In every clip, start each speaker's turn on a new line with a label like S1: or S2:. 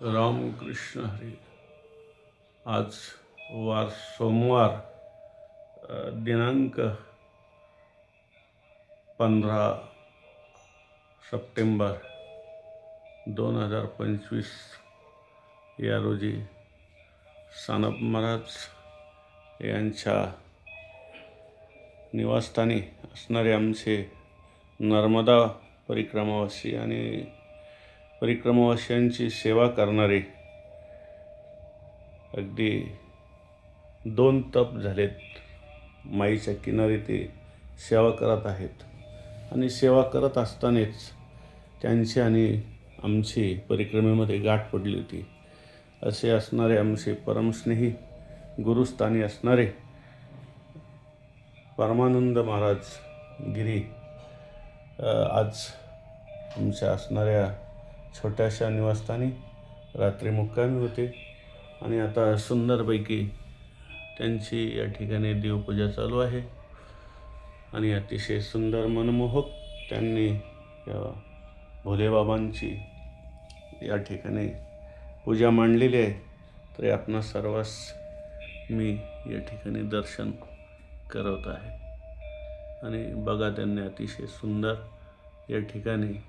S1: रामकृष्ण हरी। आज वार सोमवार दिनांक पंधरा सप्टेंबर दोन हजार पंचवीस या रोजी सानप महाराज यांच्या निवासस्थानी असणारे आमचे नर्मदा परिक्रमावासी आणि परिक्रमावासियांची सेवा करणारे अगदी दोन तप झालेत. माईच्या किनारी ते सेवा करत आहेत. आणि सेवा करत असतानाच त्यांची आणि आमची परिक्रमेमध्ये गाठ पडली होती. असे असणारे आमचे परमस्नेही गुरुस्थानी असणारे परमानंद महाराज गिरी आज आमच्या असणाऱ्या छोट्याशा निवासस्थानी रात्री मुक्कामी होते. आणि आता सुंदरपैकी त्यांची या ठिकाणी देवपूजा चालू आहे. आणि अतिशय सुंदर मनमोहक त्यांनी या भोलेबाबांची या ठिकाणी पूजा मांडलेली आहे. तरी आपणा सर्वांस मी या ठिकाणी दर्शन करवत आहे. आणि बघा त्यांनी अतिशय सुंदर या ठिकाणी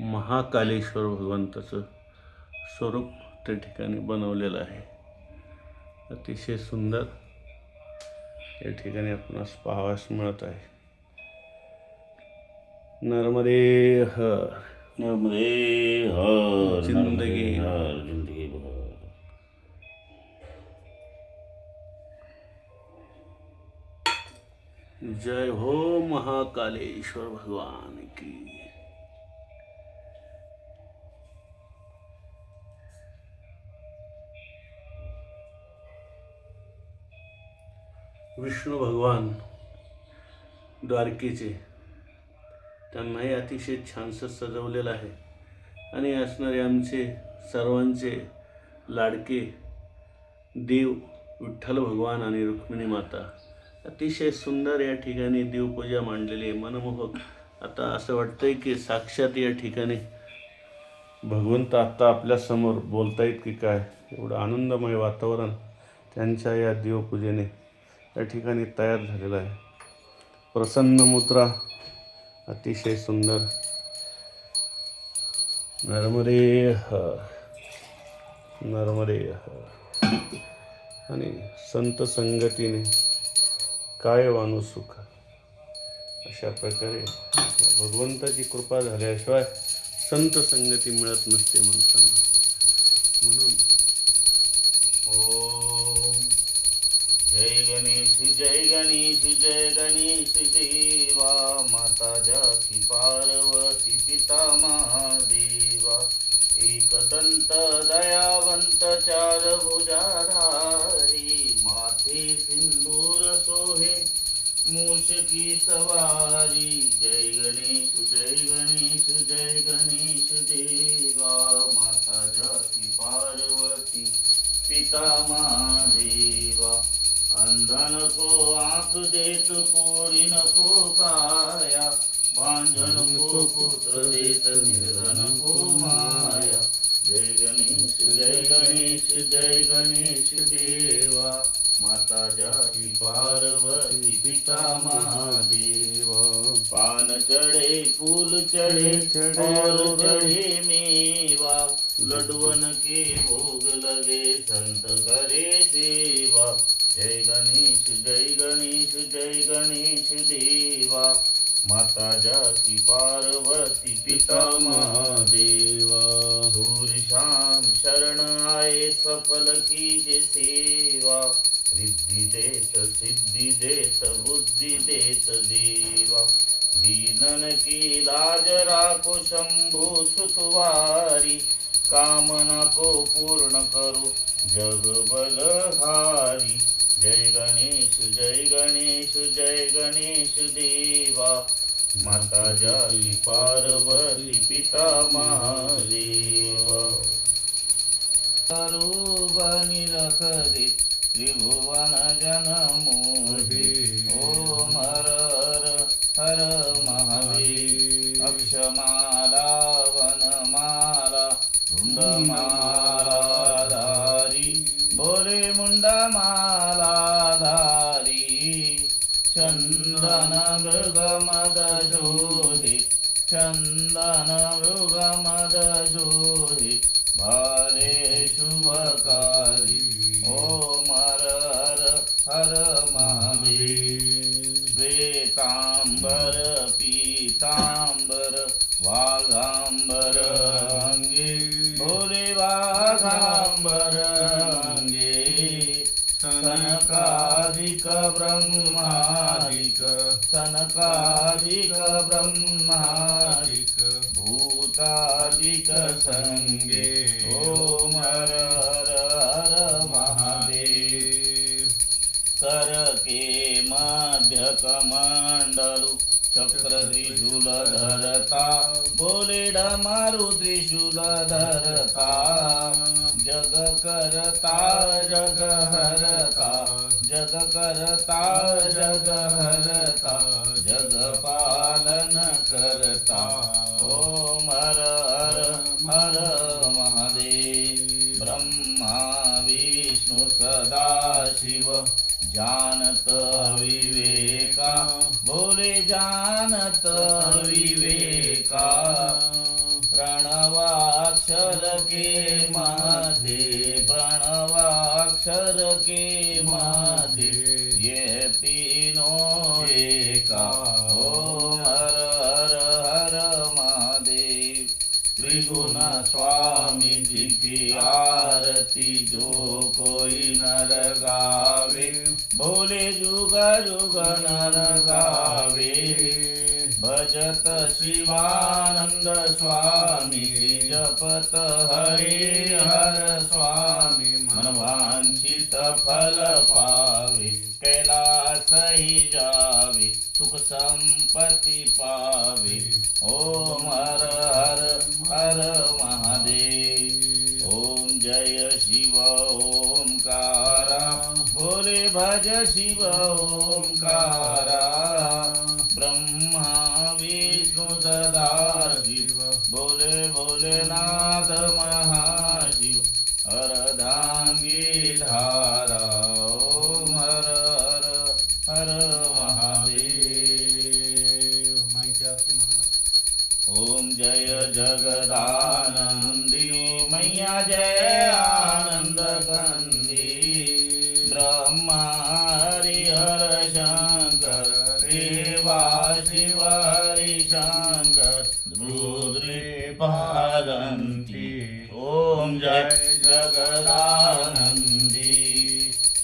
S1: महाकालेश्वर भगवंताचं स्वरूप त्या ठिकाणी बनवलेलं आहे. अतिशय सुंदर या ठिकाणी आपणास पाहावयास मिळत आहे. नर्मदे हर.
S2: नर्मदे हर
S1: जिंदगी.
S2: हर जिंदगी
S1: जय हो महाकालेश्वर भगवान की. विष्णू भगवान द्वारकेचे. त्यांनाही अतिशय छानसं सजवलेलं आहे. आणि असणारे आमचे सर्वांचे लाडके देव विठ्ठल भगवान आणि रुक्मिणी माता. अतिशय सुंदर या ठिकाणी देवपूजा मांडलेली आहे. मनमोहक. आता असं वाटतंय की साक्षात या ठिकाणी भगवंत आत्ता आपल्यासमोर बोलतायत की काय? एवढं आनंदमय वातावरण त्यांच्या या देवपूजेने या ठिकाणी तयार झालेलं आहे. प्रसन्न मुद्रा अतिशय सुंदर. नर्मदे नर्मदे आणि संत संगतीने काय वाणू सुख? अशा प्रकारे भगवंताची कृपा झाल्याशिवाय संत संगती मिळत नसते माणसांना म्हणून
S2: ओ गणेश जय गणेश जय गणेश देवा माता जाकी पार्वती पिता महादेवा. एकदंत दयावंत चार भुजाधारी माथे सिंदूर सोहे मूषकी सवारी. जय गणेश जय गणेश जय गणेश देवा माता जाकी पार्वती पिता महादेवा. अंधन को आंख देत कोडी नको काया भांजन को पुत्र देत निर्धन को माया। जय गणेश जय गणेश जय गणेश देवा। माता जाती पार्वती पिता महादेवा। पान चढ़े फूल चढ़े और चढ़े मेवा। लडवन के भोग लगे करे जय गणेश जय गणेश जय गणेश देवा. माता जाती पार्वती पिता महादेवा. सूर श्याम शरण आए सफल कीजे सेवा. रिद्धि देत सिद्धि देत बुद्धि देत देवा. दीनन की लाज राखो शंभु सुतवारी. कामना को पूर्ण करो जग बलहारी. जय गणेश जय गणेश जय गणेश देवा. माता जाती पार्वती पिता महादेवा. रूपनि रख त्रिभुवन जन मोहे ओम हर हर हर महादेव अक्षमाला वनमाला मुंडमालाधारी बोले मुंडमालाधारी चंदन मृगमद शोधे भाले शुभकारी। ओम हर हर हर महावीर श्वेतांबर पीतांबर वाघांबर अंगे। भोले वाघाम्बर अङ्गे सनकादिक दिक ब्रह्मािक भूतादे हर महादेव करके माध्यकमण्डलु चक्रत्रिशूलधरता त्रिशूल धरता बोले डमरु त्रिशूल धरता जग करता जग हरता जग पालन करता. ओम हर हर हर महादेव ब्रह्मा विष्णु सदा शिव जानत विवेका. बोले जानत विवेका. प्रणवाक्षर के माधे प्रणवाक्षर के माधे ये तीनों एका। ओम हर हर हर महादेव त्रिगुण स्वामी जी की आरती जो कोई नर गावे बोले जुग जुग नर गावे भजत शिवानंद स्वामी जपत हरे हर स्वामी मनवांछित फल पावे कैलास सुख संपत्ति पावे। ओम हर हर हर महादेव ओम जय शिव ओमकारा बोले भज शिव ओमकारा ब्रह्मा सदा शिव। बोले भोलेनाथ महाशिव हरधांगी धारा ओम हर हर हर महादेव। ओम जय जगदानंदी मैया जय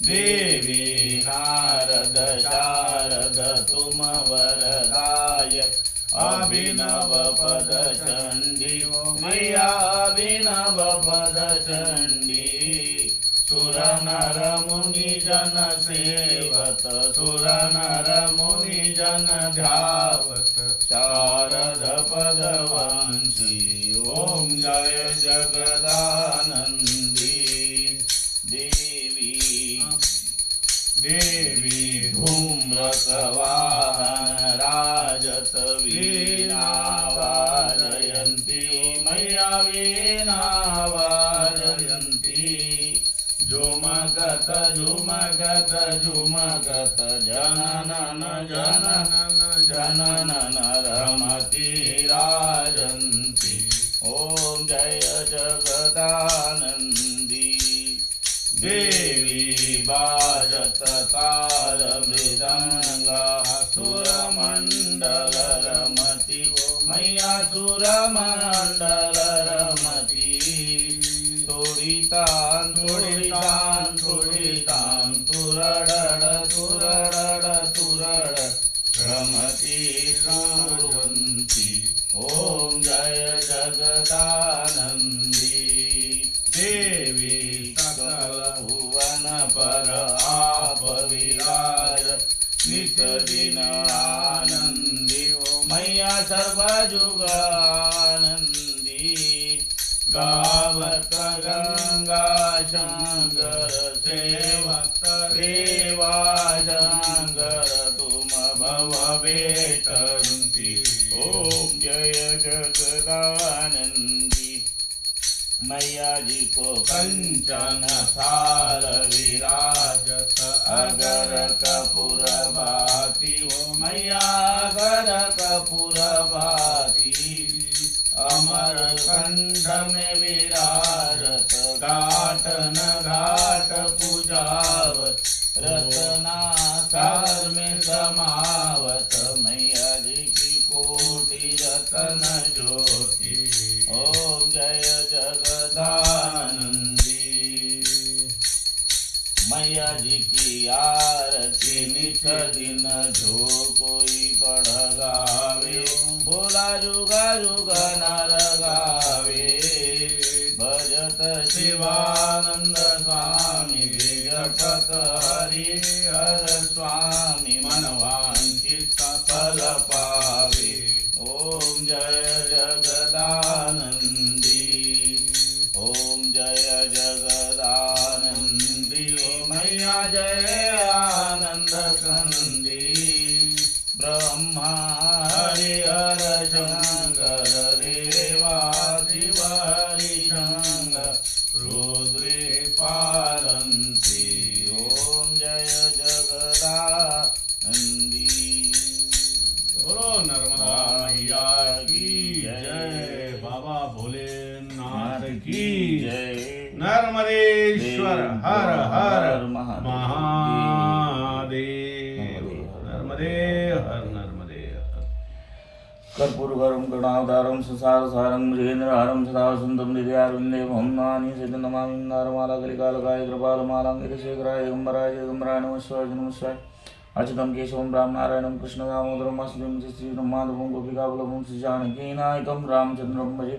S2: देवी नारद शारद तुम वरदाय अभिनव पद मैया अभिनव पद चंडी सुर नर मुनि जन सेवत। सुर नर मुनि जन ध्यावत शारद पदवंशी। ओम जय जगदानंदी राजत वीणा वाजयन्ती मैया वीणा वाजयन्ती झुमगत झुमगत झुमगत जननन जननन जननन रमती राजन्ती। ॐ जय जगदानन्दी। देवी सुरमण्डल रमति मैया सुरमण्डल रमति तोडितान् तोडितान् तोडितान् तुरडड तुरडड तुरड रमति शृण्वन्ति ॐ जय जगदानन्दी पर आप विराज नित दिन आनंदी मैया सर्व जुगानंदी गावत गंगा शंकर सेवत देवा शंकर तुम भव भेटंती ओम जय जगदानंदी मैया जी को कंचन थाल विराजत अगर कपूर भाती हो मैया अगर कपूर भाती अमर कंठ में विराजत घाट न घाट पूजावत रत्ना सार में समावत मैया जी की कोटि रतन ज्योति। ओम जय सदानंदी मैया जी की आरती नित दिन जो कोई पढ़ गावे भोला जुगा जुगा नर गावे। भजत शिवानंद स्वामी जगत हरि हर स्वामी मनवांचित कर्पूरगरं गणावतारं संसारसारं मृगेन्द्रहारं सदा सुन्दं हृदयारुन्दे भवन्नानि सिद्धनमामि नारमालाकलिकालकाय कृपालमालां यशेखराय दिगम्बराय दिगम्बराय नमः शिवाय नमः शिवाय अच्युतं केशवं रामनारायणं कृष्णदामोदरं वासुदेवं च श्रीरं माधवं गोपिकावलभं श्रीजानकीनायकं रामचन्द्रं भजे।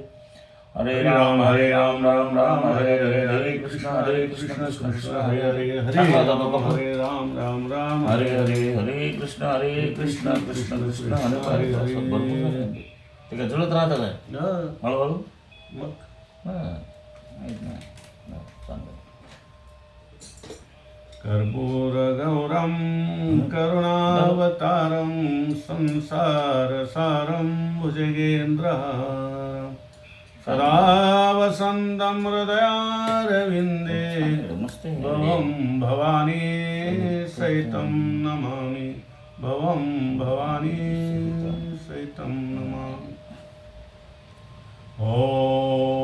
S2: हरे राम हरे राम राम राम हरे हरे हरे कृष्ण हरे कृष्ण कृष्ण कृष्ण हरे हरे हरे
S1: हरे राम राम राम
S2: हरे हरे हरे कृष्ण हरे कृष्ण कृष्ण कृष्ण हरे हरे हरे. ते काय जुळत राहतं काय?
S1: हं,
S2: हळूहळू?
S1: मग?
S2: हां माहीत नाही. बरं, चांगलं
S1: कर्पूरगौरं करुणावतारं संसारसारं भुजगेन्द्रहारं सदा वसन्तं हृदयारविन्दे
S2: मस्त आहे.
S1: भवं भवानी सहितं नमामि। भवं भवानी 哦。